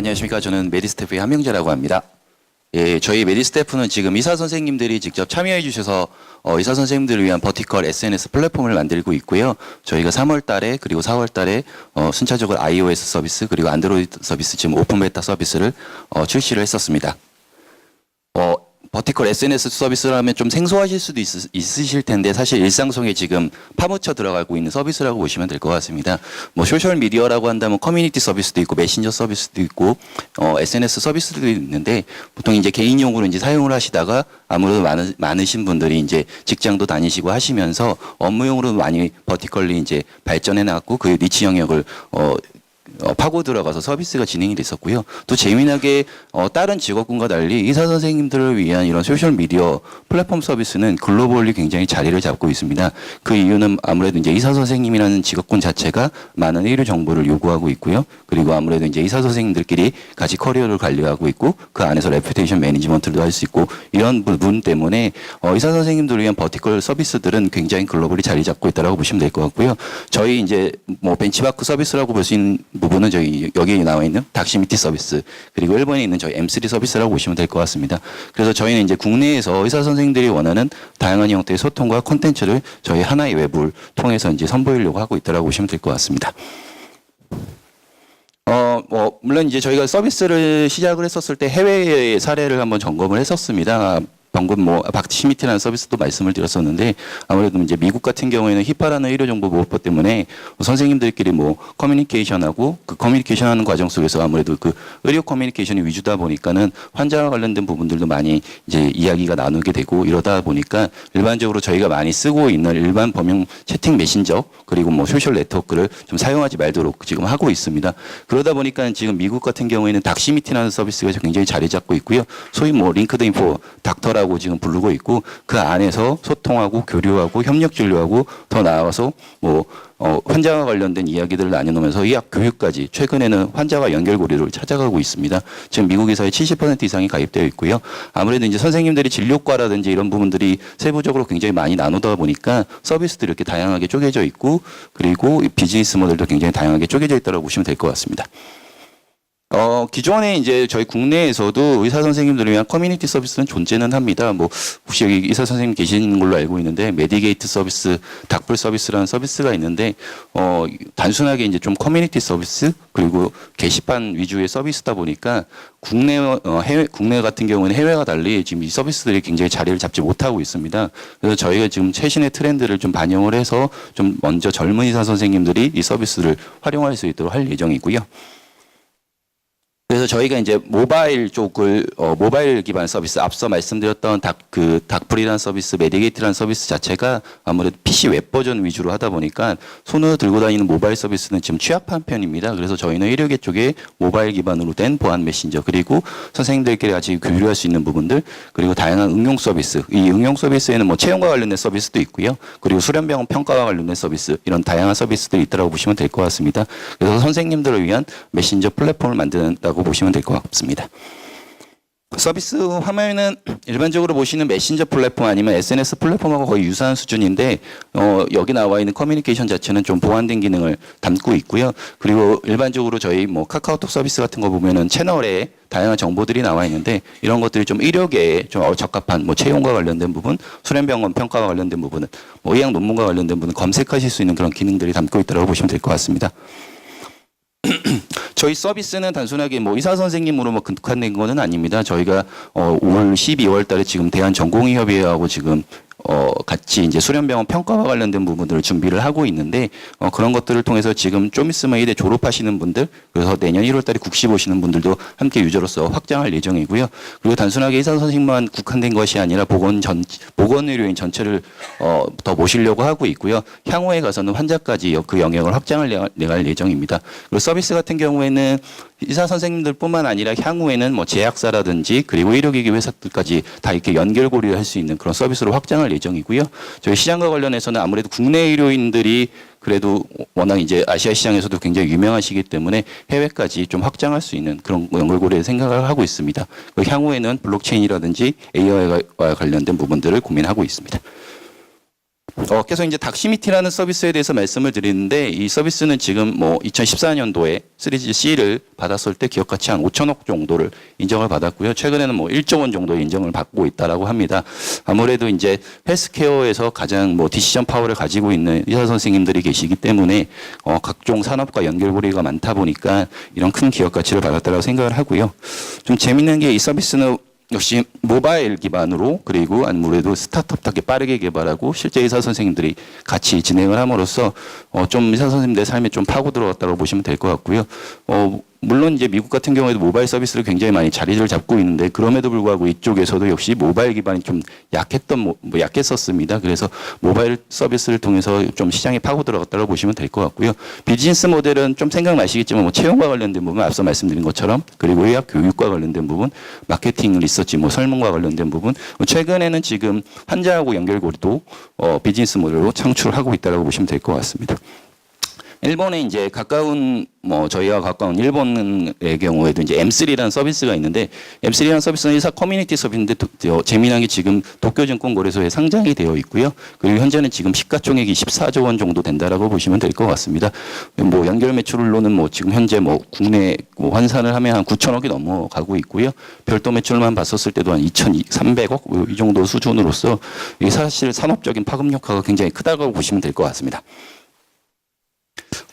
예, 안녕하십니까. 저는 메디스태프의 한명재라고 합니다. 예, 저희 메디스태프는 지금 의사 선생님들이 직접 참여해 주셔서 어, 의사 선생님들을 위한 버티컬 SNS 플랫폼을 만들고 있고요. 저희가 3월 달에 그리고 4월 달에 어, 순차적으로 iOS 서비스 그리고 안드로이드 서비스 지금 오픈 베타 서비스를 어, 출시를 했었습니다. 어, 버티컬 SNS 서비스라면 좀 생소하실 수도 있, 으실 텐데 사실 일상 속에 지금 파묻혀 들어가고 있는 서비스라고 보시면 될 것 같습니다. 뭐 소셜 미디어라고 한다면 커뮤니티 서비스도 있고 메신저 서비스도 있고 어, SNS 서비스도 있는데 보통 이제 개인용으로 이제 사용을 하시다가 아무래도 많으, 많으신 분들이 이제 직장도 다니시고 하시면서 업무용으로 많이 버티컬리 이제 발전해 나갔고 그 니치 영역을 어, 어, 파고 들어가서 서비스가 진행이 됐었고요. 또 재미나게 어, 다른 직업군과 달리 의사 선생님들을 위한 이런 소셜 미디어 플랫폼 서비스는 글로벌리 굉장히 자리를 잡고 있습니다. 그 이유는 아무래도 이제 의사 선생님이라는 직업군 자체가 많은 의료 정보를 요구하고 있고요. 그리고 아무래도 이제 의사 선생님들끼리 같이 커리어를 관리하고 있고 그 안에서 레퓨테이션 매니지먼트도 할 수 있고 이런 부분 때문에 어, 의사 선생님들을 위한 버티컬 서비스들은 굉장히 글로벌리 자리 잡고 있다라고 보시면 될 것 같고요. 저희 이제 뭐 벤치마크 서비스라고 볼 수 있는 부분은 저희 여기 나와 있는 닥시미티 서비스 그리고 일본에 있는 저희 M3 서비스라고 보시면 될 것 같습니다. 그래서 저희는 이제 국내에서 의사 선생님들이 원하는 다양한 형태의 소통과 콘텐츠를 저희 하나의 웹을 통해서 이제 선보이려고 하고 있다라고 보시면 될 것 같습니다. 어, 뭐, 물론 이제 저희가 서비스를 시작을 했었을 때 해외 사례를 한번 점검을 했었습니다. 방금 뭐, 박시미티라는 서비스도 말씀을 드렸었는데, 아무래도 이제 미국 같은 경우에는 히파라는 의료 정보 보호법 때문에 선생님들끼리 뭐, 커뮤니케이션하고 그 커뮤니케이션 하는 과정 속에서 아무래도 그 의료 커뮤니케이션이 위주다 보니까는 환자와 관련된 부분들도 많이 이제 이야기가 나누게 되고 이러다 보니까 일반적으로 저희가 많이 쓰고 있는 일반 범용 채팅 메신저 그리고 뭐 소셜 네트워크를 좀 사용하지 말도록 지금 하고 있습니다. 그러다 보니까 지금 미국 같은 경우에는 닥시미티라는 서비스가 굉장히 자리 잡고 있고요. 소위 뭐 링크드 인포 닥터라고 지금 부르고 있고 그 안에서 소통하고 교류하고 협력 진료하고 더 나아가서 뭐 어, 환자와 관련된 이야기들을 나눠놓으면서 의학 교육까지 최근에는 환자와 연결고리를 찾아가고 있습니다. 지금 미국에서의 70% 이상이 가입되어 있고요. 아무래도 이제 선생님들이 진료과라든지 이런 부분들이 세부적으로 굉장히 많이 나누다 보니까 서비스들이 이렇게 다양하게 쪼개져 있고 그리고 이 비즈니스 모델도 굉장히 다양하게 쪼개져 있다고 보시면 될 것 같습니다. 어, 기존에 이제 저희 국내에서도 의사 선생님들을 위한 커뮤니티 서비스는 존재는 합니다. 뭐, 혹시 여기 의사 선생님 계시는 걸로 알고 있는데, 메디게이트 서비스, 닥불 서비스라는 서비스가 있는데, 어, 단순하게 이제 좀 커뮤니티 서비스, 그리고 게시판 위주의 서비스다 보니까, 국내, 어, 해외, 국내 같은 경우는 해외와 달리 지금 이 서비스들이 굉장히 자리를 잡지 못하고 있습니다. 그래서 저희가 지금 최신의 트렌드를 좀 반영을 해서 좀 먼저 젊은 의사 선생님들이 이 서비스를 활용할 수 있도록 할 예정이고요. 그래서 저희가 이제 모바일 쪽을 어, 모바일 기반 서비스 앞서 말씀드렸던 닥 그 닥플이라는 서비스, 메디게이트라는 서비스 자체가 아무래도 PC 웹 버전 위주로 하다 보니까 손으로 들고 다니는 모바일 서비스는 지금 취약한 편입니다. 그래서 저희는 의료계 쪽에 모바일 기반으로 된 보안 메신저 그리고 선생님들끼리 같이 교류할 수 있는 부분들 그리고 다양한 응용 서비스 이 응용 서비스에는 뭐 채용과 관련된 서비스도 있고요. 그리고 수련병원 평가와 관련된 서비스 이런 다양한 서비스들이 있다고 보시면 될 것 같습니다. 그래서 선생님들을 위한 메신저 플랫폼을 만든다고 보시면 될 것 같습니다. 서비스 화면은 일반적으로 보시는 메신저 플랫폼 아니면 SNS 플랫폼하고 거의 유사한 수준인데 어, 여기 나와 있는 커뮤니케이션 자체는 좀 보완된 기능을 담고 있고요. 그리고 일반적으로 저희 뭐 카카오톡 서비스 같은 거 보면은 채널에 다양한 정보들이 나와 있는데 이런 것들이 좀 의료계에 좀 어, 적합한 뭐 채용과 관련된 부분, 수련병원 평가와 관련된 부분은 뭐 의학 논문과 관련된 부분 검색하실 수 있는 그런 기능들이 담고 있다고 보시면 될 것 같습니다. 저희 서비스는 단순하게 뭐 의사 선생님으로 뭐 국한된 거는 아닙니다. 저희가 어, 올 12월 달에 지금 대한 전공의협의회하고 지금 어, 같이 이제 수련병원 평가와 관련된 부분들을 준비를 하고 있는데, 어, 그런 것들을 통해서 지금 좀 있으면 이대 졸업하시는 분들, 그래서 내년 1월 달에 국시 보시는 분들도 함께 유저로서 확장할 예정이고요. 그리고 단순하게 의사 선생님만 국한된 것이 아니라 보건 전, 보건 의료인 전체를, 어, 더 모시려고 하고 있고요. 향후에 가서는 환자까지 그 영역을 확장을 내- 내갈 예정입니다. 그리고 서비스 같은 경우에는 의사 선생님들뿐만 아니라 향후에는 뭐 제약사라든지 그리고 의료기기 회사들까지 다 이렇게 연결고리를 할 수 있는 그런 서비스로 확장할 예정이고요. 저희 시장과 관련해서는 아무래도 국내 의료인들이 그래도 워낙 이제 아시아 시장에서도 굉장히 유명하시기 때문에 해외까지 좀 확장할 수 있는 그런 연결고리를 생각을 하고 있습니다. 향후에는 블록체인이라든지 AI와 관련된 부분들을 고민하고 있습니다. 어, 계속 이제 닥시미티라는 서비스에 대해서 말씀을 드리는데 이 서비스는 지금 뭐 2014년도에 3GC를 받았을 때 기업 가치 한 5천억 정도를 인정을 받았고요. 최근에는 뭐 1조 원 정도의 인정을 받고 있다라고 합니다. 아무래도 이제 헬스케어에서 가장 뭐 디시전 파워를 가지고 있는 의사 선생님들이 계시기 때문에 어, 각종 산업과 연결고리가 많다 보니까 이런 큰 기업 가치를 받았다고 생각을 하고요. 좀 재밌는 게 이 서비스는 역시 모바일 기반으로 그리고 아무래도 스타트업 답게 빠르게 개발하고 실제 의사 선생님들이 같이 진행을 함으로써 어, 좀 의사 선생님들의 삶에 좀 파고 들어갔다고 보시면 될 것 같고요. 어, 물론 이제 미국 같은 경우에도 모바일 서비스를 굉장히 많이 자리를 잡고 있는데 그럼에도 불구하고 이쪽에서도 역시 모바일 기반이 좀 약했던 뭐, 뭐 약했었습니다. 그래서 모바일 서비스를 통해서 좀 시장에 파고 들어갔다고 보시면 될 것 같고요. 비즈니스 모델은 좀 생각나시겠지만 뭐 채용과 관련된 부분 앞서 말씀드린 것처럼 그리고 의학 교육과 관련된 부분, 마케팅 리서치, 뭐 설문과 관련된 부분 뭐 최근에는 지금 환자하고 연결고리도 어, 비즈니스 모델로 창출하고 있다고 보시면 될 것 같습니다. 일본에 이제 가까운 뭐 저희와 가까운 일본의 경우에도 이제 M3라는 서비스가 있는데 M3라는 서비스는 의사 커뮤니티 서비스인데 도, 저, 재미난 게 지금 도쿄증권 거래소에 상장이 되어 있고요. 그리고 현재는 지금 시가총액이 14조 원 정도 된다라고 보시면 될 것 같습니다. 뭐 연결 매출로는 뭐 지금 현재 뭐 국내 뭐 환산을 하면 한 9천억이 넘어가고 있고요. 별도 매출만 봤었을 때도 한 2,300억 뭐 이 정도 수준으로서 이 사실 산업적인 파급 효과가 굉장히 크다고 보시면 될 것 같습니다.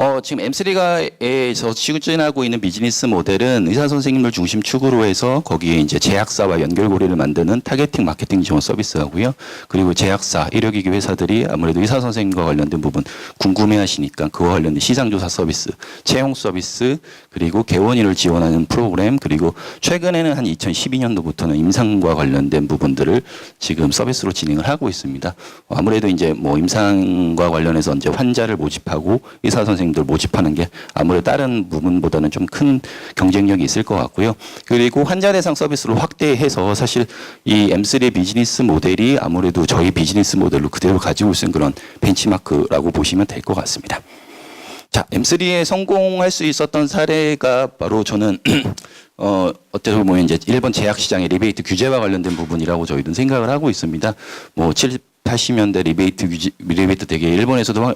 어, 지금 M3가에서 추진하고 있는 비즈니스 모델은 의사 선생님을 중심 축으로 해서 거기에 이제 제약사와 연결고리를 만드는 타겟팅 마케팅 지원 서비스하고요. 그리고 제약사, 의료기기 회사들이 아무래도 의사 선생님과 관련된 부분 궁금해 하시니까 그와 관련된 시장조사 서비스, 채용 서비스, 그리고 개원일을 지원하는 프로그램, 그리고 최근에는 한 2012년도부터는 임상과 관련된 부분들을 지금 서비스로 진행을 하고 있습니다. 어, 아무래도 이제 뭐 임상과 관련해서 이제 환자를 모집하고 의사 선생 님들 모집하는 게 아무래도 다른 부분보다는 좀 큰 경쟁력이 있을 것 같고요. 그리고 환자 대상 서비스를 확대해서 사실 이 M3 비즈니스 모델이 아무래도 저희 비즈니스 모델로 그대로 가지고 있는 그런 벤치마크라고 보시면 될 것 같습니다. 자, M3에 성공할 수 있었던 사례가 바로 저는 어, 어떻게 보면 이제 일본 제약 시장의 리베이트 규제와 관련된 부분이라고 저희는 생각을 하고 있습니다. 뭐 70, 80년대 리베이트 규제, 리베이트 되게 일본에서도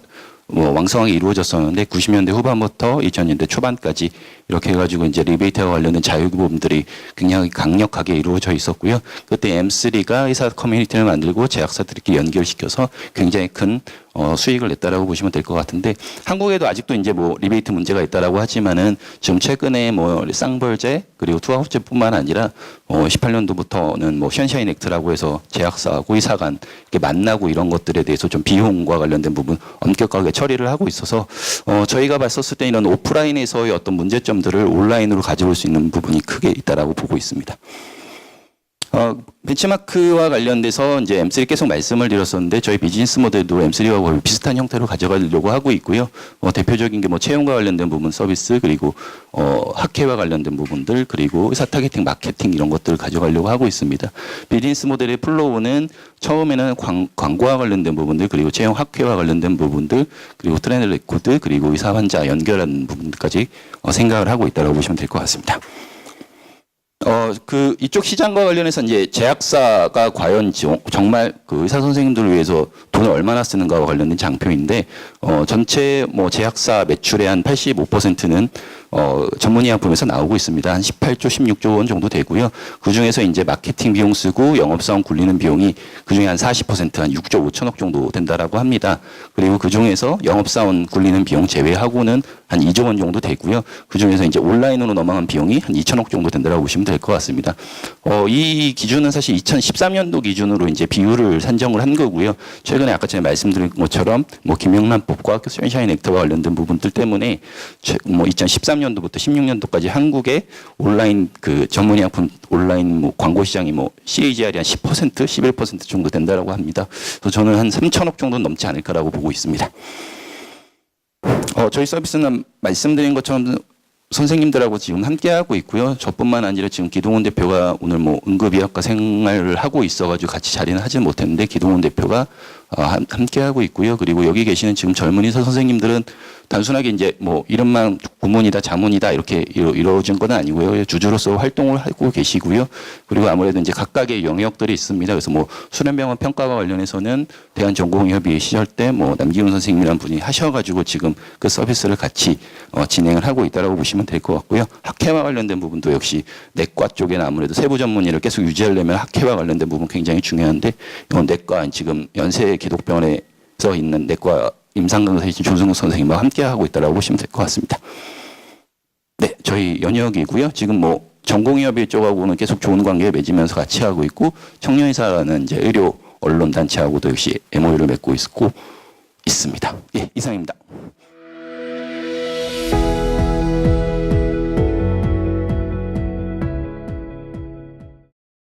왕성하게 이루어졌었는데 90년대 후반부터 2000년대 초반까지 이렇게 해가지고 이제 리베이트와 관련된 자유보험들이 굉장히 강력하게 이루어져 있었고요. 그때 M3가 의사 커뮤니티를 만들고 제약사들끼리 연결시켜서 굉장히 큰 어, 수익을 냈다라고 보시면 될 것 같은데 한국에도 아직도 이제 뭐 리베이트 문제가 있다라고 하지만은 지금 최근에 뭐 쌍벌제 그리고 투하우제뿐만 아니라 어, 18년도부터는 뭐 션샤인 액트라고 해서 제약사하고 의사 간 이렇게 만나고 이런 것들에 대해서 좀 비용과 관련된 부분 엄격하게 처리를 하고 있어서 어, 저희가 봤었을 때 이런 오프라인에서의 어떤 문제점 들을 온라인으로 가져올 수 있는 부분이 크게 있다라고 보고 있습니다. 어, 벤치마크와 관련돼서 이제 M3 계속 말씀을 드렸었는데 저희 비즈니스 모델도 M3와 거의 비슷한 형태로 가져가려고 하고 있고요. 어, 대표적인 게 뭐 채용과 관련된 부분 서비스 그리고 어, 학회와 관련된 부분들 그리고 의사 타겟팅 마케팅 이런 것들을 가져가려고 하고 있습니다. 비즈니스 모델의 플로우는 처음에는 광, 광고와 관련된 부분들 그리고 채용 학회와 관련된 부분들 그리고 트렌드 레코드 그리고 의사 환자 연결하는 부분까지 어, 생각을 하고 있다고 보시면 될 것 같습니다. 어, 그, 이쪽 시장과 관련해서 이제 제약사가 과연 지- 정말 그 의사 선생님들을 위해서 돈을 얼마나 쓰는가와 관련된 장표인데, 어, 전체 뭐 제약사 매출의 한 85%는 어, 전문의약품에서 나오고 있습니다. 한 18조, 16조 원 정도 되고요. 그 중에서 이제 마케팅 비용 쓰고 영업사원 굴리는 비용이 그 중에 한 40%, 한 6조 5천억 정도 된다라고 합니다. 그리고 그 중에서 영업사원 굴리는 비용 제외하고는 한 2조 원 정도 되고요. 그 중에서 이제 온라인으로 넘어간 비용이 한 2천억 정도 된다라고 보시면 될 것 같습니다. 어, 이 기준은 사실 2013년도 기준으로 이제 비율을 산정을 한 거고요. 최근에 아까 제가 말씀드린 것처럼 뭐 김영란법과 션샤인 액트와 관련된 부분들 때문에 최- 뭐 2013년 도부터 16년도까지 한국의 온라인 그 전문의약품 온라인 뭐 광고 시장이 뭐 CAGR이 한 10% 11% 정도 된다라고 합니다. 그래서 저는 한 3천억 정도는 넘지 않을까라고 보고 있습니다. 어, 저희 서비스는 말씀드린 것처럼 선생님들하고 지금 함께하고 있고요. 저뿐만 아니라 지금 기동훈 대표가 오늘 뭐 응급의학과 생활을 하고 있어가지고 같이 자리는 하지는 못했는데 기동훈 대표가 어, 함- 함께하고 있고요. 그리고 여기 계시는 지금 젊은 의사 선생님들은 단순하게 이제 뭐 이름만 구문이다 자문이다 이렇게 이루- 이루어진 건 아니고요. 주주로서 활동을 하고 계시고요. 그리고 아무래도 이제 각각의 영역들이 있습니다. 그래서 뭐 수련병원 평가와 관련해서는 대한전공의협의 시절 때 뭐 남기훈 선생님이라는 분이 하셔가지고 지금 그 서비스를 같이 어, 진행을 하고 있다라고 보시면 될 것 같고요. 학회와 관련된 부분도 역시 내과 쪽에는 아무래도 세부 전문의를 계속 유지하려면 학회와 관련된 부분 굉장히 중요한데 이건 내과 지금 연세 기독병원에서 있는 내과 임상근 선생님, 조승우 선생님과 함께 하고 있다라고 보시면 될 것 같습니다. 네, 저희 연역이고요. 지금 뭐 전공의협의 쪽하고는 계속 좋은 관계 맺으면서 같이 하고 있고 청년의사라는 이제 의료 언론 단체하고도 역시 MOU를 맺고 있고 있습니다. 예, 이상입니다.